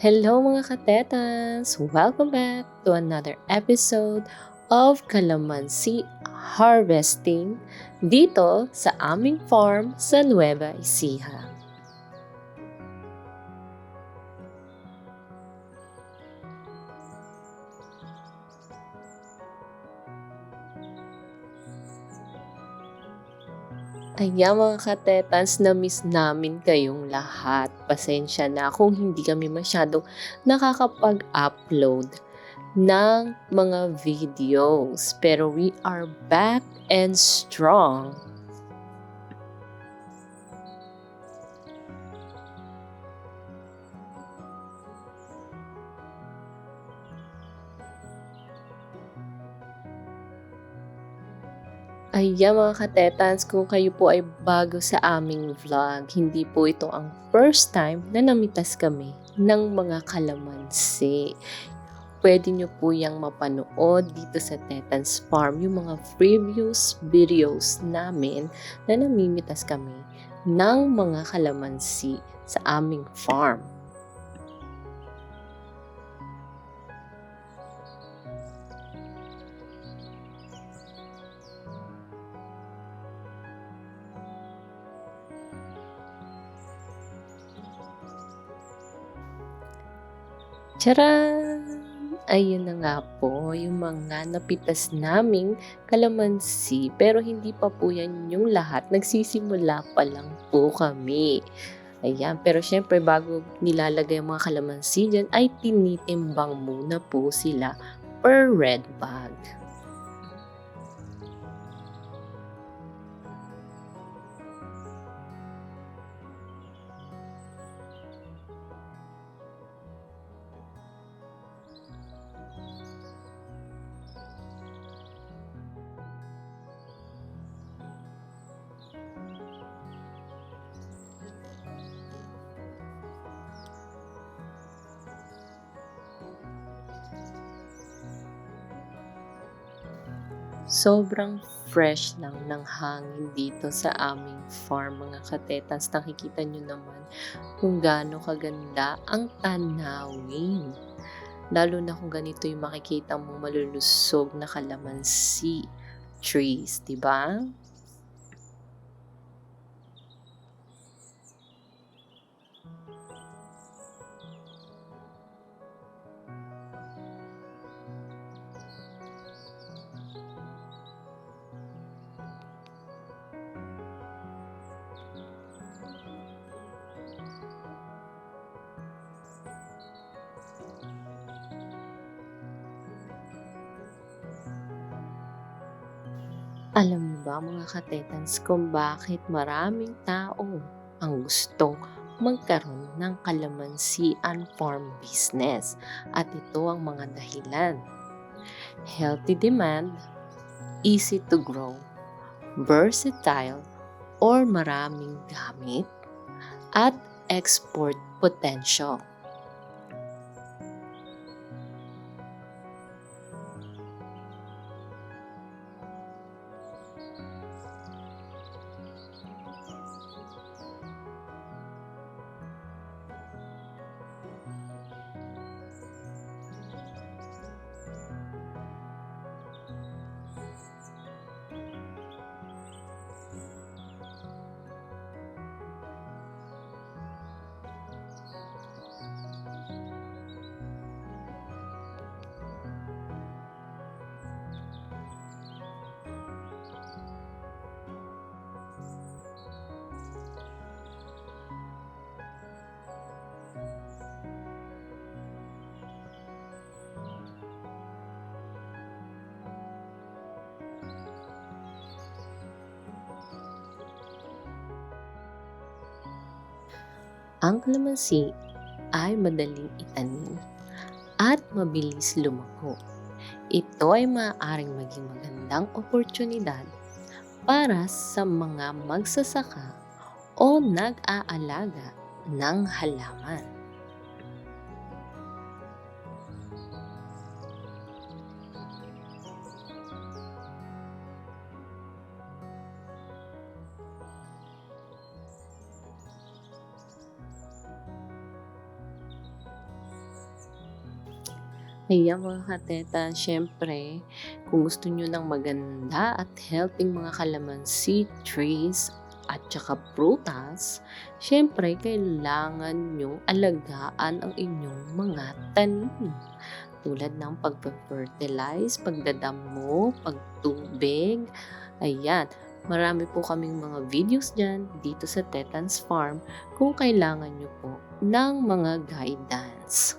Hello mga katetans! Welcome back to another episode of Calamansi Harvesting dito sa aming farm sa Nueva Ecija. Ayan mga katetans, na-miss namin kayong lahat. Pasensya na kung hindi kami masyadong nakakapag-upload ng mga videos. Pero we are back and strong. Ayan mga katetans, kung kayo po ay bago sa aming vlog, hindi po ito ang first time na namitas kami ng mga kalamansi. Pwede nyo po yung mapanood dito sa Tetans Farm, yung mga previous videos namin na namimitas kami ng mga kalamansi sa aming farm. Tcharan! Ayun na nga po, yung mga napitas naming kalamansi. Pero hindi pa po yan yung lahat. Nagsisimula pa lang po kami. Ayan, pero syempre bago nilalagay yung mga kalamansi dyan, ay tinitimbang muna po sila per red bag. Sobrang fresh lang ng hangin dito sa aming farm mga katetans. Nakikita nyo naman kung gaano kaganda ang tanawin. Lalo na kung ganito yung makikita mong malulusog na kalamansi trees, di ba? Alam niyo ba mga katetans kung bakit maraming tao ang gustong magkaroon ng kalamansian farm business? At ito ang mga dahilan. Healthy demand, easy to grow, versatile, or maraming gamit, at export potential. Ang kalamansi ay madaling itanim at mabilis lumago. Ito ay maaaring maging magandang oportunidad para sa mga magsasaka o nag-aalaga ng halaman. Ayan mga kateta, syempre, kung gusto nyo ng maganda at healthy mga kalamansi, trees, at saka prutas, syempre, kailangan nyo alagaan ang inyong mga tanim. Tulad ng pagpa-fertilize, pagdadamo, pagtubig, ayan. Marami po kaming mga videos dyan dito sa Tetans Farm kung kailangan nyo po ng mga guidance.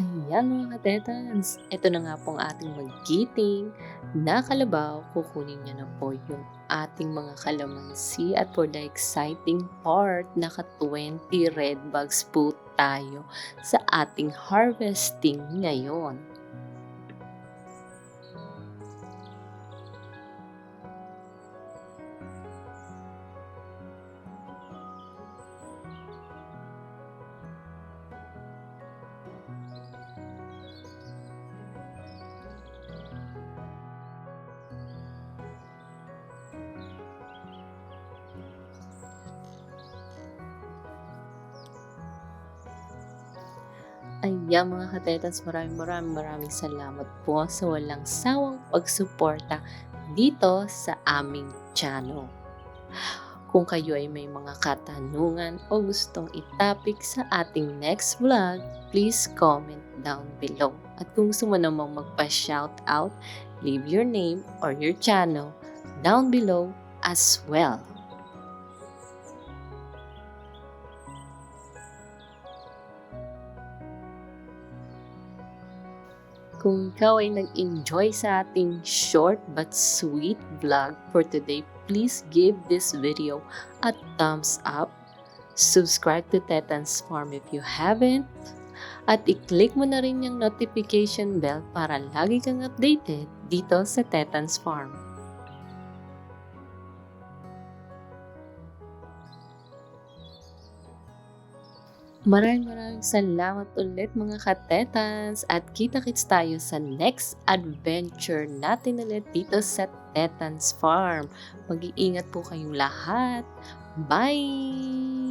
Ayan mga katetans, ito na nga pong ating magiting na kalabaw. Kukunin niya na po yung ating mga kalamansi at for the exciting part, naka 20 red bags po tayo sa ating harvesting ngayon. Ayan mga katetans, maraming maraming maraming salamat po sa walang sawang pagsuporta dito sa aming channel. Kung kayo ay may mga katanungan o gustong itapik sa ating next vlog, please comment down below. At kung gusto mo namang magpa-shoutout, leave your name or your channel down below as well. Kung ikaw ay nag-enjoy sa ating short but sweet vlog for today, please give this video a thumbs up. Subscribe to Tetans Farm if you haven't. At i-click mo na rin yung notification bell para lagi kang updated dito sa Tetans Farm. Maraming maraming salamat ulit mga katetans at kita-kits tayo sa next adventure natin ulit dito sa Tetans Farm. Mag-iingat po kayong lahat. Bye!